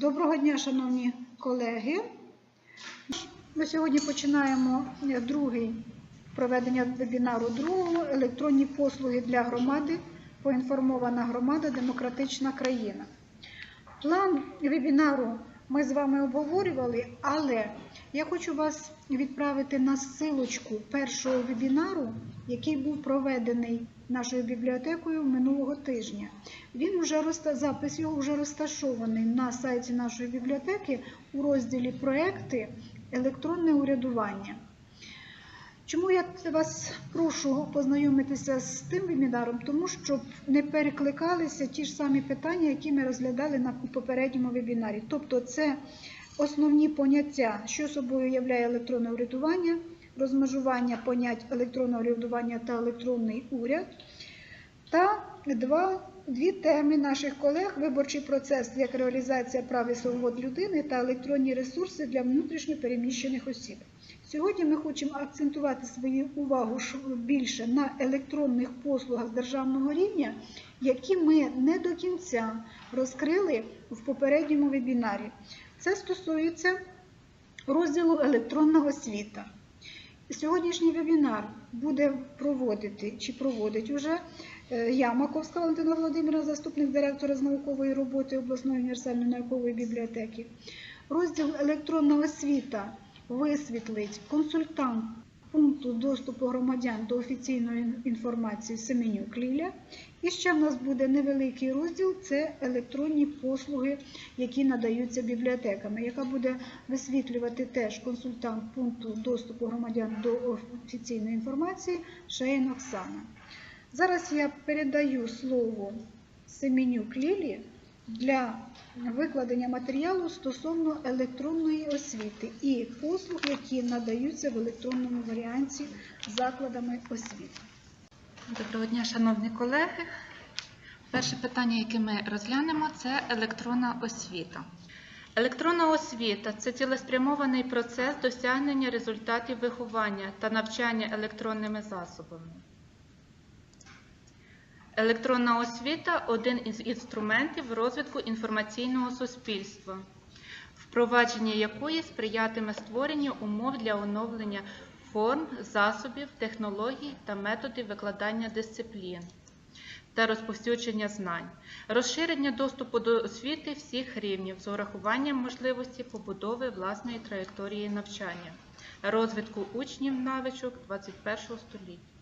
Доброго дня, шановні колеги. Ми сьогодні починаємо е, другий проведення вебінару другого електронні послуги для громади, поінформована громада, демократична країна. План вебінару ми з вами обговорювали, але я хочу вас відправити на ссилочку першого вебінару, який був проведений нашою бібліотекою минулого тижня. Він вже запис його вже розташований на сайті нашої бібліотеки у розділі Проекти електронне урядування. Чому я вас прошу познайомитися з тим вебінаром? Тому що не перекликалися ті ж самі питання, які ми розглядали на попередньому вебінарі. Тобто, це основні поняття, що собою являє електронне урядування, розмежування понять електронного урядування та електронний уряд, та два, дві теми наших колег: виборчий процес як реалізація прав і свобод людини та електронні ресурси для внутрішньо переміщених осіб. Сьогодні ми хочемо акцентувати свою увагу більше на електронних послугах державного рівня, які ми не до кінця розкрили в попередньому вебінарі. Це стосується розділу електронна освіта. Сьогоднішній вебінар буде проводити чи проводить уже я, Маковська Валентина Володимира, заступник директора з наукової роботи обласної універсальної наукової бібліотеки. Розділ електронна освіта висвітлить консультант пункту доступу громадян до офіційної інформації Семенюк Ліля. І ще в нас буде невеликий розділ це електронні послуги, які надаються бібліотеками, яка буде висвітлювати теж консультант пункту доступу громадян до офіційної інформації Шейн Оксана. Зараз я передаю слово Семенюк Лілі для викладення матеріалу стосовно електронної освіти і послуг, які надаються в електронному варіанті закладами освіти. Доброго дня, шановні колеги. Перше питання, яке ми розглянемо, це електронна освіта. Електронна освіта це цілеспрямований процес досягнення результатів виховання та навчання електронними засобами. Електронна освіта один із інструментів розвитку інформаційного суспільства, впровадження якої сприятиме створенню умов для оновлення форм, засобів, технологій та методів викладання дисциплін та розповсюдження знань, розширення доступу до освіти всіх рівнів з урахуванням можливості побудови власної траєкторії навчання, розвитку учнів навичок 21 століття.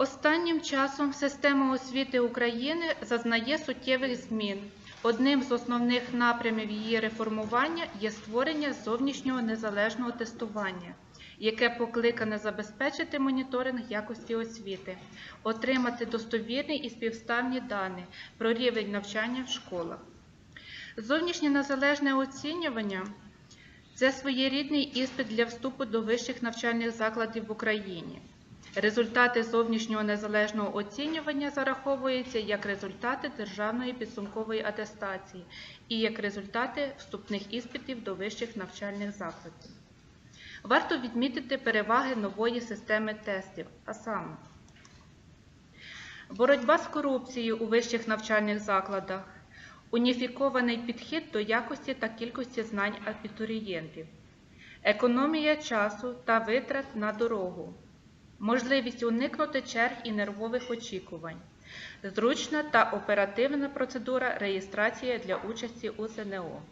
Останнім часом система освіти України зазнає суттєвих змін. Одним з основних напрямів її реформування є створення зовнішнього незалежного тестування, яке покликане забезпечити моніторинг якості освіти, отримати достовірні і співставні дані про рівень навчання в школах. Зовнішнє незалежне оцінювання це своєрідний іспит для вступу до вищих навчальних закладів в Україні. Результати зовнішнього незалежного оцінювання зараховуються як результати державної підсумкової атестації і як результати вступних іспитів до вищих навчальних закладів. Варто відмітити переваги нової системи тестів, а саме боротьба з корупцією у вищих навчальних закладах, уніфікований підхід до якості та кількості знань абітурієнтів, економія часу та витрат на дорогу можливість уникнути черг і нервових очікувань, зручна та оперативна процедура реєстрації для участі у ЗНО.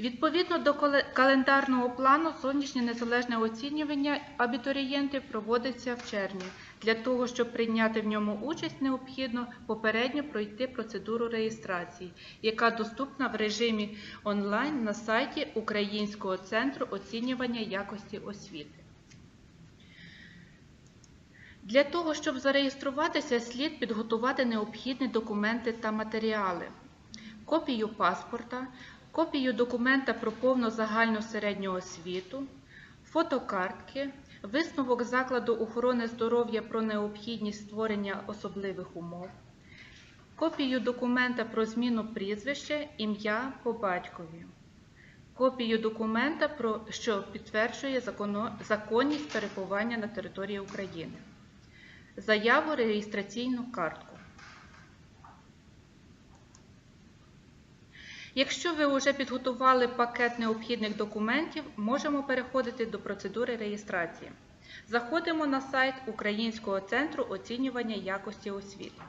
Відповідно до календарного плану, зовнішнє незалежне оцінювання абітурієнтів проводиться в червні. Для того, щоб прийняти в ньому участь, необхідно попередньо пройти процедуру реєстрації, яка доступна в режимі онлайн на сайті Українського центру оцінювання якості освіти. Для того, щоб зареєструватися, слід підготувати необхідні документи та матеріали, копію паспорта, копію документа про повну загальну середню освіту, фотокартки, висновок закладу охорони здоров'я про необхідність створення особливих умов, копію документа про зміну прізвища, ім'я по батькові, копію документа, що підтверджує законність перебування на території України заяву реєстраційну картку. Якщо ви вже підготували пакет необхідних документів, можемо переходити до процедури реєстрації. Заходимо на сайт Українського центру оцінювання якості освіти.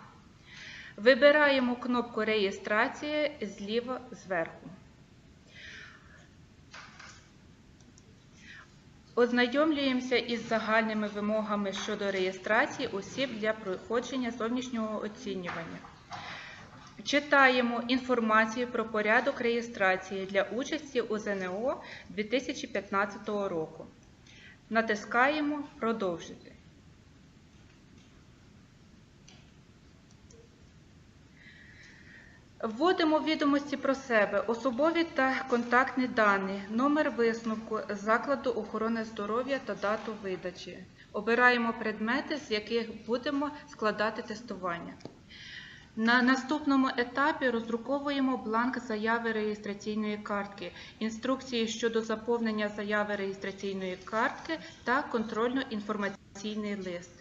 Вибираємо кнопку реєстрації зліва зверху. Ознайомлюємося із загальними вимогами щодо реєстрації осіб для проходження зовнішнього оцінювання. Читаємо інформацію про порядок реєстрації для участі у ЗНО 2015 року. Натискаємо Продовжити. Вводимо відомості про себе, особові та контактні дані, номер висновку закладу охорони здоров'я та дату видачі. Обираємо предмети, з яких будемо складати тестування. На наступному етапі роздруковуємо бланк заяви реєстраційної картки, інструкції щодо заповнення заяви реєстраційної картки та контрольно-інформаційний лист.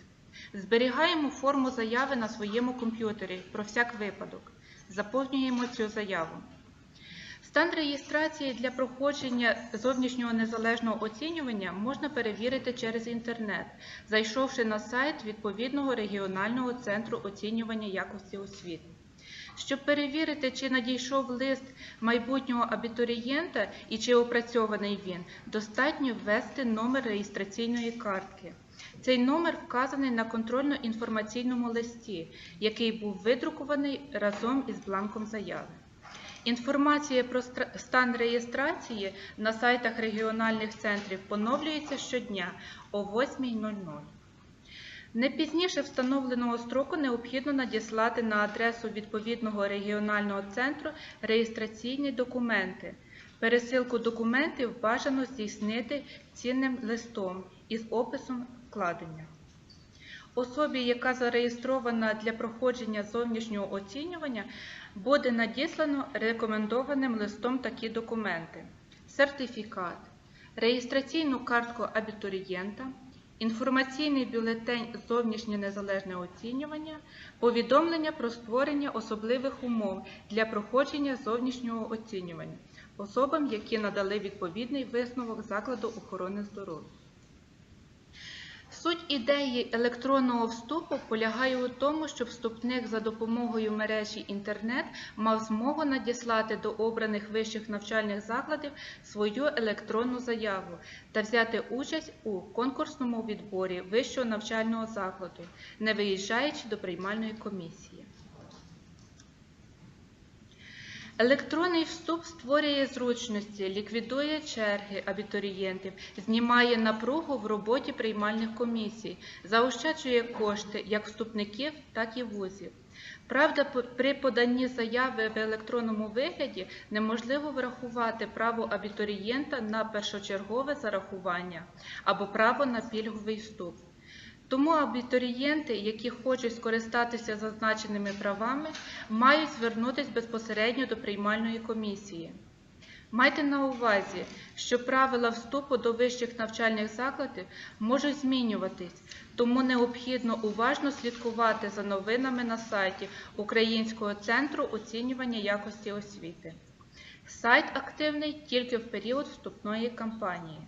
Зберігаємо форму заяви на своєму комп'ютері про всяк випадок. Заповнюємо цю заяву. Стан реєстрації для проходження зовнішнього незалежного оцінювання можна перевірити через інтернет, зайшовши на сайт відповідного регіонального центру оцінювання якості освіти. Щоб перевірити, чи надійшов лист майбутнього абітурієнта і чи опрацьований він, достатньо ввести номер реєстраційної картки. Цей номер вказаний на контрольно-інформаційному листі, який був видрукований разом із бланком заяви. Інформація про стан реєстрації на сайтах регіональних центрів поновлюється щодня о 8.00. Не пізніше встановленого строку необхідно надіслати на адресу відповідного регіонального центру реєстраційні документи. Пересилку документів бажано здійснити цінним листом із описом вкладення. Особі, яка зареєстрована для проходження зовнішнього оцінювання, буде надіслано рекомендованим листом такі документи: сертифікат, реєстраційну картку абітурієнта, інформаційний бюлетень зовнішнє незалежне оцінювання, повідомлення про створення особливих умов для проходження зовнішнього оцінювання особам, які надали відповідний висновок закладу охорони здоров'я. Суть ідеї електронного вступу полягає у тому, щоб вступник за допомогою мережі інтернет мав змогу надіслати до обраних вищих навчальних закладів свою електронну заяву та взяти участь у конкурсному відборі вищого навчального закладу, не виїжджаючи до приймальної комісії. Електронний вступ створює зручності, ліквідує черги абітурієнтів, знімає напругу в роботі приймальних комісій, заощаджує кошти як вступників, так і вузів. Правда, при поданні заяви в електронному вигляді неможливо врахувати право абітурієнта на першочергове зарахування або право на пільговий вступ. Тому абітурієнти, які хочуть скористатися зазначеними правами, мають звернутися безпосередньо до приймальної комісії. Майте на увазі, що правила вступу до вищих навчальних закладів можуть змінюватись, тому необхідно уважно слідкувати за новинами на сайті Українського центру оцінювання якості освіти. Сайт активний тільки в період вступної кампанії.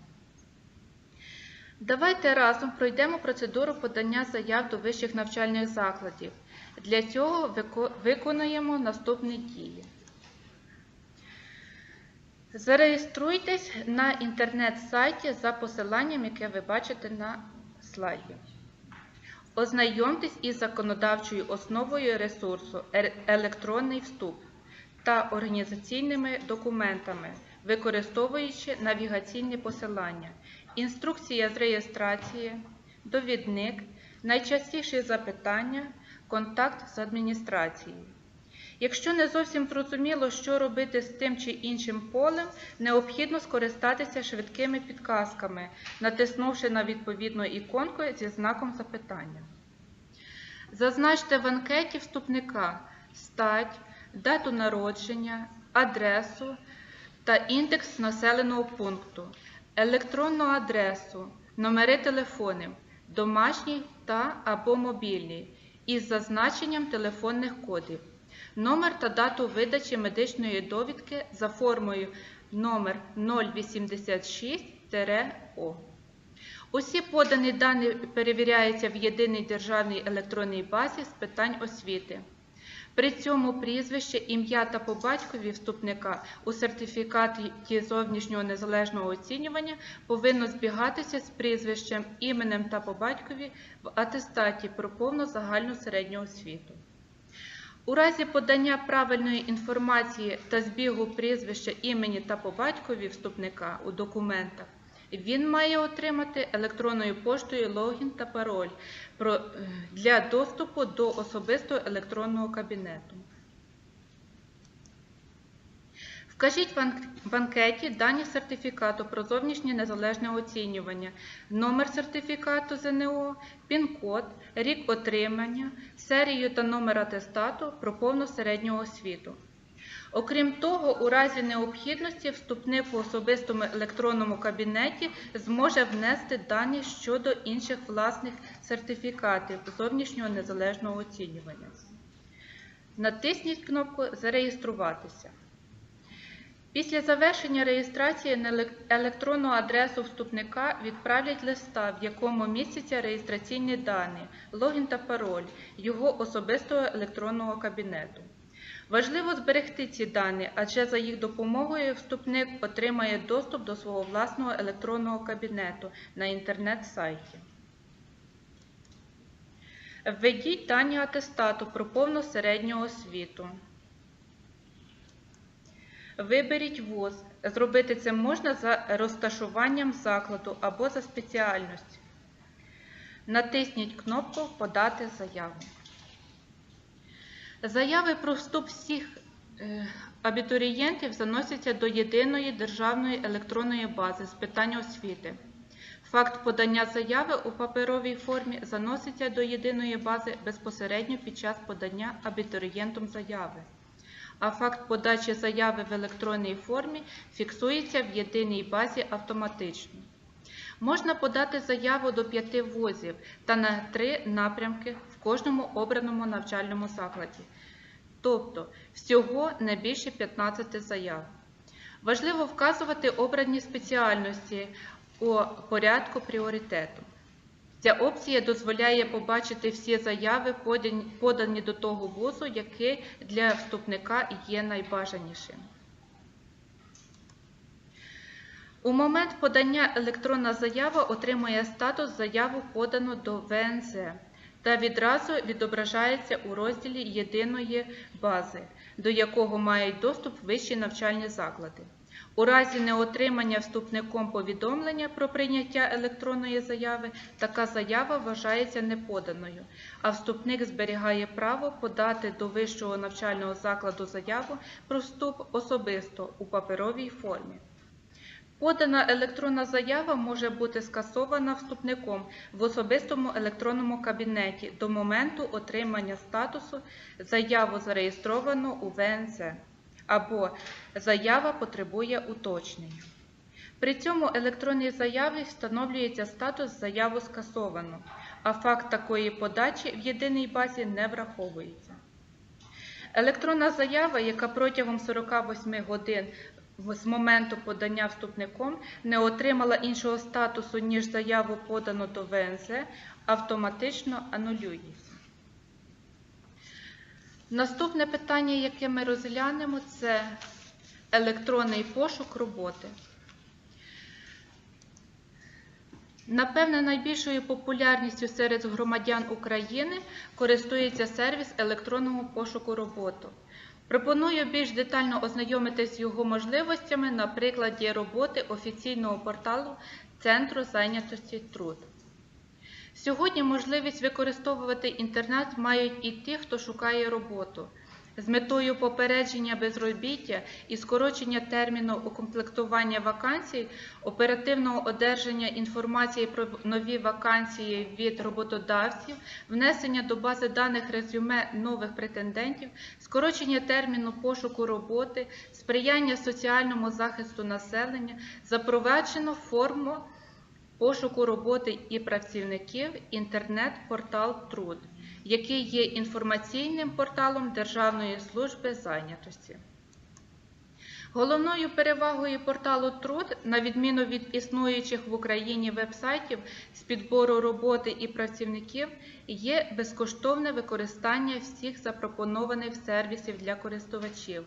Давайте разом пройдемо процедуру подання заяв до вищих навчальних закладів. Для цього вико- виконуємо наступні дії. Зареєструйтесь на інтернет-сайті за посиланням, яке ви бачите на слайді. Ознайомтесь із законодавчою основою ресурсу «Е- електронний вступ та організаційними документами, використовуючи навігаційні посилання, інструкція з реєстрації, довідник, найчастіші запитання, контакт з адміністрацією. Якщо не зовсім зрозуміло, що робити з тим чи іншим полем, необхідно скористатися швидкими підказками, натиснувши на відповідну іконку зі знаком запитання. Зазначте в анкеті вступника стать, дату народження, адресу та індекс населеного пункту, електронну адресу, номери телефонів, домашній та або мобільний із зазначенням телефонних кодів. номер та дату видачі медичної довідки за формою номер 086-О. Усі подані дані перевіряються в єдиній державній електронній базі з питань освіти. При цьому прізвище, ім'я та по батькові вступника у сертифікаті зовнішнього незалежного оцінювання повинно збігатися з прізвищем, іменем та по батькові в атестаті про повну загальну середню освіту. У разі подання правильної інформації та збігу прізвища імені та по батькові вступника у документах він має отримати електронною поштою логін та пароль е, для доступу до особистого електронного кабінету. Вкажіть в ан- в анкеті дані сертифікату про зовнішнє незалежне оцінювання, номер сертифікату ЗНО, пін-код, рік отримання, серію та номер атестату про повну середню освіту. Окрім того, у разі необхідності вступник у особистому електронному кабінеті зможе внести дані щодо інших власних сертифікатів зовнішнього незалежного оцінювання. Натисніть кнопку Зареєструватися. Після завершення реєстрації на електронну адресу вступника відправлять листа, в якому містяться реєстраційні дані, логін та пароль його особистого електронного кабінету. Важливо зберегти ці дані, адже за їх допомогою вступник отримає доступ до свого власного електронного кабінету на інтернет-сайті. Введіть дані атестату про повну середню освіту. Виберіть вуз. Зробити це можна за розташуванням закладу або за спеціальністю. Натисніть кнопку Подати заяву. Заяви про вступ всіх е, абітурієнтів заносяться до єдиної державної електронної бази з питань освіти. Факт подання заяви у паперовій формі заноситься до єдиної бази безпосередньо під час подання абітурієнтом заяви. А факт подачі заяви в електронній формі фіксується в єдиній базі автоматично. Можна подати заяву до п'яти вузів та на три напрямки кожному обраному навчальному закладі, тобто всього не більше 15 заяв. Важливо вказувати обрані спеціальності у порядку пріоритету. Ця опція дозволяє побачити всі заяви, подані- до того вузу, який для вступника є найбажанішим. У момент подання електронна заява отримує статус заяву подано до ВНЗ та відразу відображається у розділі єдиної бази, до якого мають доступ вищі навчальні заклади. У разі неотримання вступником повідомлення про прийняття електронної заяви, така заява вважається неподаною, а вступник зберігає право подати до вищого навчального закладу заяву про вступ особисто у паперовій формі. Подана електронна заява може бути скасована вступником в особистому електронному кабінеті до моменту отримання статусу заяву зареєстровано у ВНЗ або заява потребує уточнення. При цьому електронній заяві встановлюється статус заяву скасовано, а факт такої подачі в єдиній базі не враховується. Електронна заява, яка протягом 48 годин з моменту подання вступником не отримала іншого статусу, ніж заяву подано до ВНЗ, автоматично анулюється. Наступне питання, яке ми розглянемо, це електронний пошук роботи. Напевне, найбільшою популярністю серед громадян України користується сервіс електронного пошуку роботи. Пропоную більш детально ознайомитись з його можливостями на прикладі роботи офіційного порталу Центру зайнятості труд. Сьогодні можливість використовувати інтернет мають і ті, хто шукає роботу. З метою попередження безробіття і скорочення терміну укомплектування вакансій, оперативного одержання інформації про нові вакансії від роботодавців, внесення до бази даних резюме нових претендентів, скорочення терміну пошуку роботи, сприяння соціальному захисту населення, запроваджено форму пошуку роботи і працівників інтернет-портал Труд. Який є інформаційним порталом Державної служби зайнятості. Головною перевагою порталу Труд, на відміну від існуючих в Україні вебсайтів з підбору роботи і працівників, є безкоштовне використання всіх запропонованих сервісів для користувачів.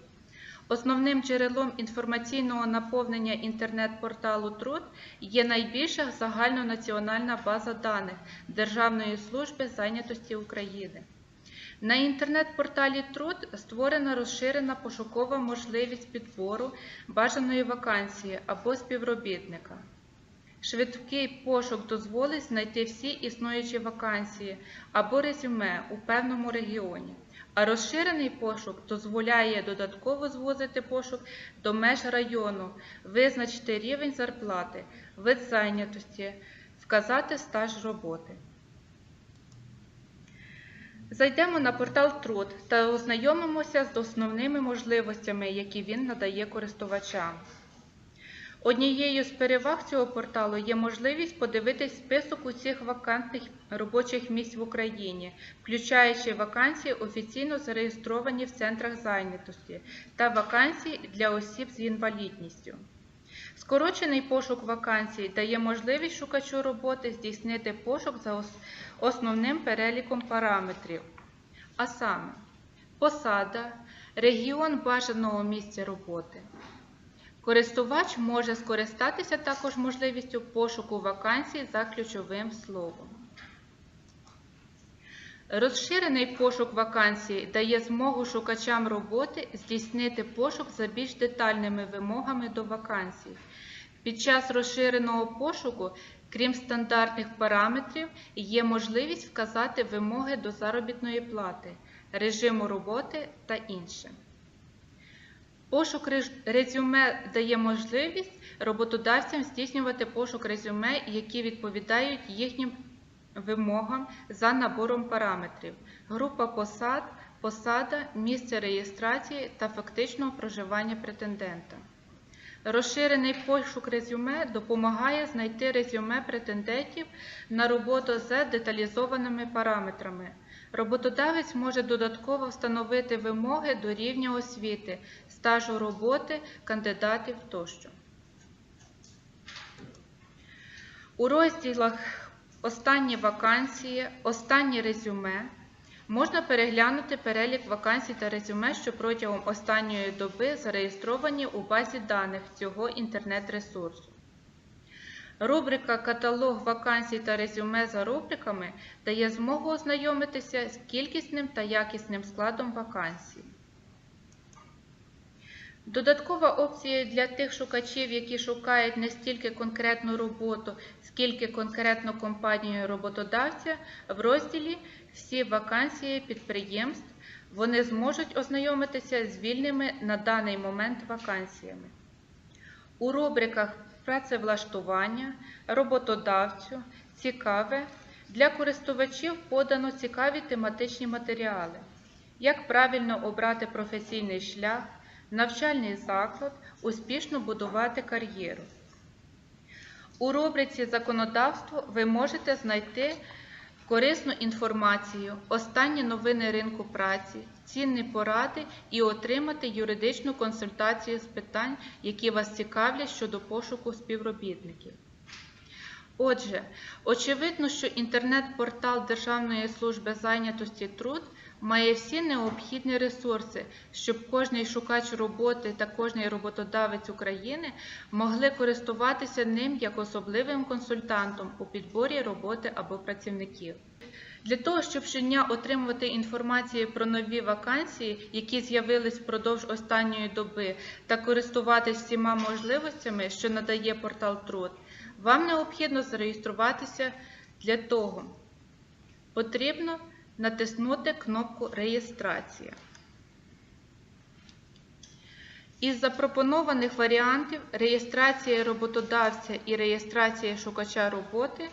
Основним джерелом інформаційного наповнення інтернет-порталу Труд є найбільша загальнонаціональна база даних Державної служби зайнятості України. На інтернет-порталі Труд створена розширена пошукова можливість підбору бажаної вакансії або співробітника. Швидкий пошук дозволить знайти всі існуючі вакансії або резюме у певному регіоні, а розширений пошук дозволяє додатково звозити пошук до меж району, визначити рівень зарплати, вид зайнятості, вказати стаж роботи. Зайдемо на портал Труд та ознайомимося з основними можливостями, які він надає користувачам. Однією з переваг цього порталу є можливість подивитись список усіх вакантних робочих місць в Україні, включаючи вакансії офіційно зареєстровані в центрах зайнятості та вакансії для осіб з інвалідністю. Скорочений пошук вакансій дає можливість шукачу роботи здійснити пошук за основним переліком параметрів, а саме посада, регіон бажаного місця роботи. Користувач може скористатися також можливістю пошуку вакансій за ключовим словом. Розширений пошук вакансій дає змогу шукачам роботи здійснити пошук за більш детальними вимогами до вакансій. Під час розширеного пошуку, крім стандартних параметрів, є можливість вказати вимоги до заробітної плати, режиму роботи та інше. Пошук резюме дає можливість роботодавцям здійснювати пошук резюме, які відповідають їхнім вимогам за набором параметрів: група посад, посада, місце реєстрації та фактичного проживання претендента. Розширений пошук резюме допомагає знайти резюме претендентів на роботу з деталізованими параметрами. Роботодавець може додатково встановити вимоги до рівня освіти, стажу роботи кандидатів тощо. У розділах Останні вакансії, останні резюме можна переглянути перелік вакансій та резюме, що протягом останньої доби зареєстровані у базі даних цього інтернет-ресурсу. Рубрика Каталог вакансій та резюме за рубриками дає змогу ознайомитися з кількісним та якісним складом вакансій. Додаткова опція для тих шукачів, які шукають не стільки конкретну роботу, скільки конкретну компанію роботодавця, в розділі Всі вакансії підприємств вони зможуть ознайомитися з вільними на даний момент вакансіями. У рубриках Працевлаштування, роботодавцю, цікаве для користувачів подано цікаві тематичні матеріали, як правильно обрати професійний шлях, навчальний заклад, успішно будувати кар'єру. У рубриці Законодавство ви можете знайти корисну інформацію, останні новини ринку праці, цінні поради і отримати юридичну консультацію з питань, які вас цікавлять щодо пошуку співробітників. Отже, очевидно, що інтернет-портал Державної служби зайнятості труд має всі необхідні ресурси, щоб кожний шукач роботи та кожний роботодавець України могли користуватися ним як особливим консультантом у підборі роботи або працівників. Для того, щоб щодня отримувати інформацію про нові вакансії, які з'явились впродовж останньої доби, та користуватись всіма можливостями, що надає портал Труд, вам необхідно зареєструватися для того. Потрібно натиснути кнопку Реєстрація. Із запропонованих варіантів реєстрація роботодавця і реєстрація шукача роботи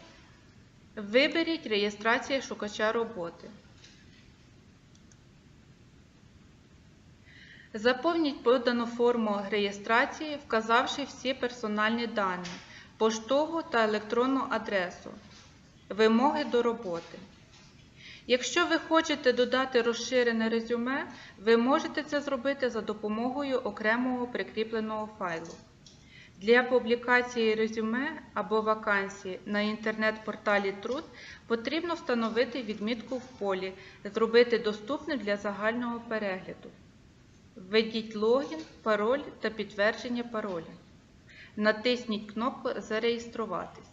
виберіть реєстрація шукача роботи. Заповніть подану форму реєстрації, вказавши всі персональні дані, поштову та електронну адресу, вимоги до роботи. Якщо ви хочете додати розширене резюме, ви можете це зробити за допомогою окремого прикріпленого файлу. Для публікації резюме або вакансії на інтернет-порталі Труд потрібно встановити відмітку в полі, зробити доступним для загального перегляду. Введіть логін, пароль та підтвердження пароля. Натисніть кнопку Зареєструватися.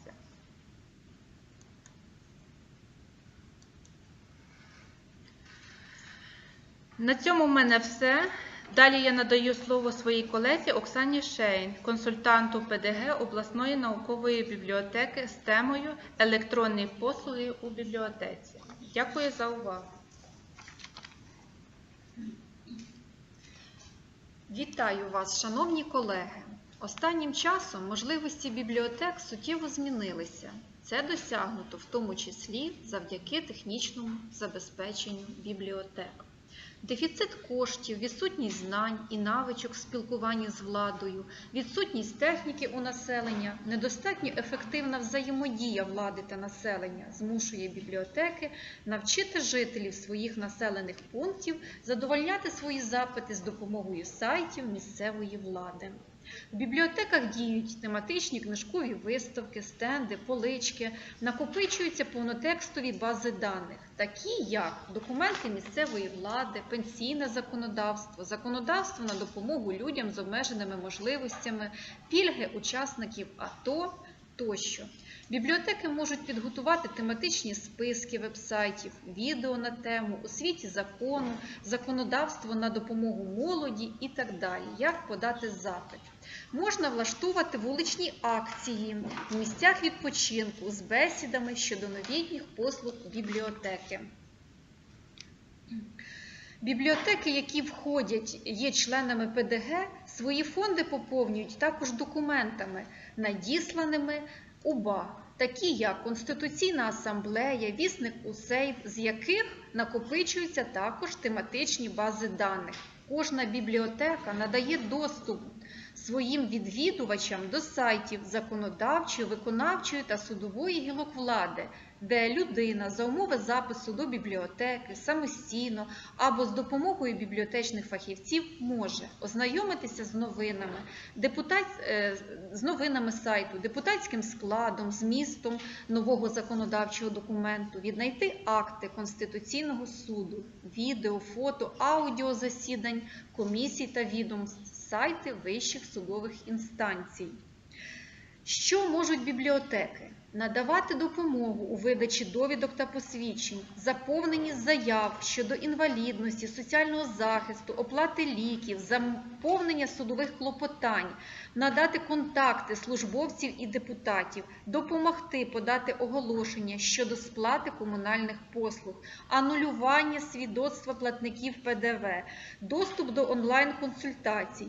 На цьому в мене все. Далі я надаю слово своїй колезі Оксані Шейн, консультанту ПДГ обласної наукової бібліотеки з темою Електронні послуги у бібліотеці. Дякую за увагу. Вітаю вас, шановні колеги! Останнім часом можливості бібліотек суттєво змінилися. Це досягнуто в тому числі завдяки технічному забезпеченню бібліотек. Дефіцит коштів, відсутність знань і навичок спілкуванні з владою, відсутність техніки у населення, недостатньо ефективна взаємодія влади та населення змушує бібліотеки навчити жителів своїх населених пунктів задовольняти свої запити з допомогою сайтів місцевої влади. В бібліотеках діють тематичні книжкові виставки, стенди, полички, накопичуються повнотекстові бази даних, такі як документи місцевої влади, пенсійне законодавство, законодавство на допомогу людям з обмеженими можливостями, пільги учасників АТО тощо. Бібліотеки можуть підготувати тематичні списки вебсайтів, відео на тему, у світі закону, законодавство на допомогу молоді і так далі. Як подати запит. Можна влаштовувати вуличні акції в місцях відпочинку з бесідами щодо новітніх послуг бібліотеки. Бібліотеки, які входять, є членами ПДГ, свої фонди поповнюють також документами, надісланими УБА, такі як Конституційна асамблея, вісник УСЕЙФ, з яких накопичуються також тематичні бази даних. Кожна бібліотека надає доступ своїм відвідувачам до сайтів законодавчої, виконавчої та судової гілок влади, де людина за умови запису до бібліотеки самостійно або з допомогою бібліотечних фахівців може ознайомитися з новинами, депутат, е, з новинами сайту, депутатським складом, змістом нового законодавчого документу, віднайти акти Конституційного суду, відео, фото, аудіо засідань, комісій та відомств, сайти вищих судових інстанцій. Що можуть бібліотеки? Надавати допомогу у видачі довідок та посвідчень, заповненні заяв щодо інвалідності, соціального захисту, оплати ліків, заповнення судових клопотань, надати контакти службовців і депутатів, допомогти подати оголошення щодо сплати комунальних послуг, анулювання свідоцтва платників ПДВ, доступ до онлайн-консультацій,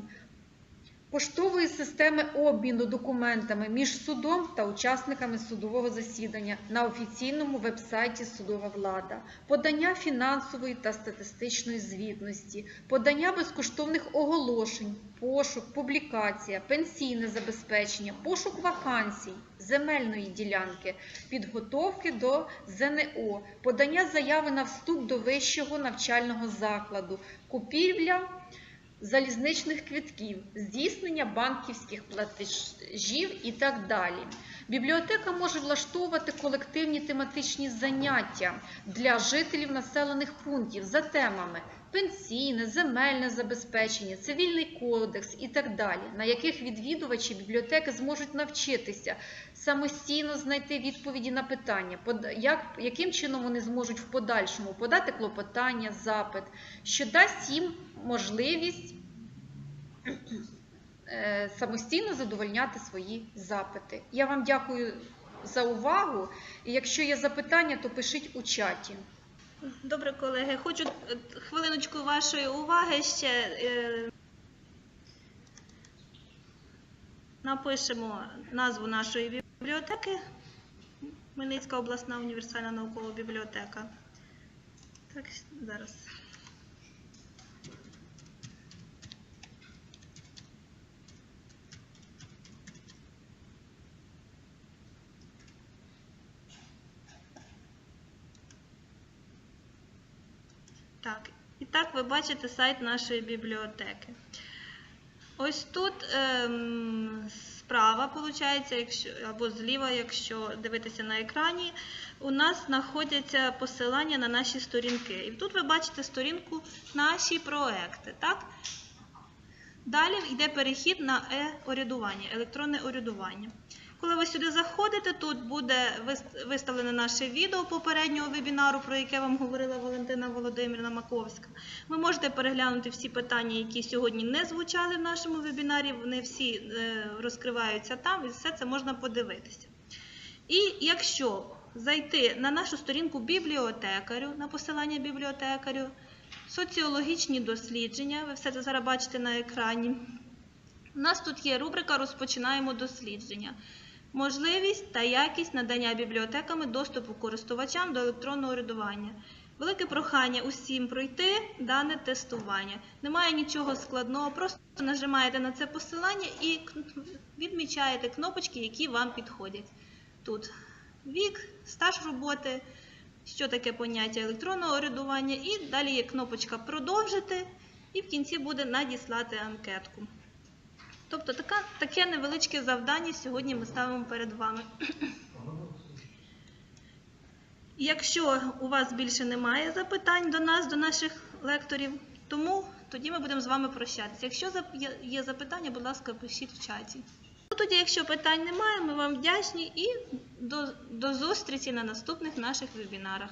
поштової системи обміну документами між судом та учасниками судового засідання на офіційному вебсайті Судова влада, подання фінансової та статистичної звітності, подання безкоштовних оголошень, пошук, публікація, пенсійне забезпечення, пошук вакансій, земельної ділянки, підготовки до ЗНО, подання заяви на вступ до вищого навчального закладу, купівля залізничних квитків, здійснення банківських платежів і так далі. Бібліотека може влаштовувати колективні тематичні заняття для жителів населених пунктів за темами пенсійне, земельне забезпечення, цивільний кодекс і так далі, на яких відвідувачі бібліотеки зможуть навчитися самостійно знайти відповіді на питання, як, яким чином вони зможуть в подальшому подати клопотання, запит, що дасть їм можливість самостійно задовольняти свої запити. Я вам дякую за увагу. І якщо є запитання, то пишіть у чаті. Добре, колеги, хочу е, хвилиночку вашої уваги ще. е, Напишемо назву нашої бібліотеки. Хмельницька обласна універсальна наукова бібліотека. Так, зараз. Так І так ви бачите сайт нашої бібліотеки. Ось тут ем, справа, виходить, якщо, або зліва, якщо дивитися на екрані, у нас знаходяться посилання на наші сторінки. І тут ви бачите сторінку наші проекти. Так? Далі йде перехід на е-орядування, електронне орядування. Коли ви сюди заходите, тут буде виставлене наше відео попереднього вебінару, про яке вам говорила Валентина Володимирівна Маковська. Ви можете переглянути всі питання, які сьогодні не звучали в нашому вебінарі. Вони всі е, розкриваються там, і все це можна подивитися. І якщо зайти на нашу сторінку бібліотекарю, на посилання бібліотекарю, соціологічні дослідження, ви все це зараз бачите на екрані. У нас тут є рубрика Розпочинаємо дослідження. Можливість та якість надання бібліотеками доступу користувачам до електронного урядування. Велике прохання усім пройти дане тестування. Немає нічого складного, просто нажимаєте на це посилання і відмічаєте кнопочки, які вам підходять. Тут вік, стаж роботи, що таке поняття електронного урядування, і далі є кнопочка Продовжити, і в кінці буде надіслати анкетку. Тобто така, таке невеличке завдання сьогодні ми ставимо перед вами. Якщо у вас більше немає запитань до нас, до наших лекторів, тому тоді ми будемо з вами прощатися. Якщо є- запитання, будь ласка, пишіть в чаті. Ну, Тоді, якщо питань немає, ми вам вдячні і до, до зустрічі на наступних наших вебінарах.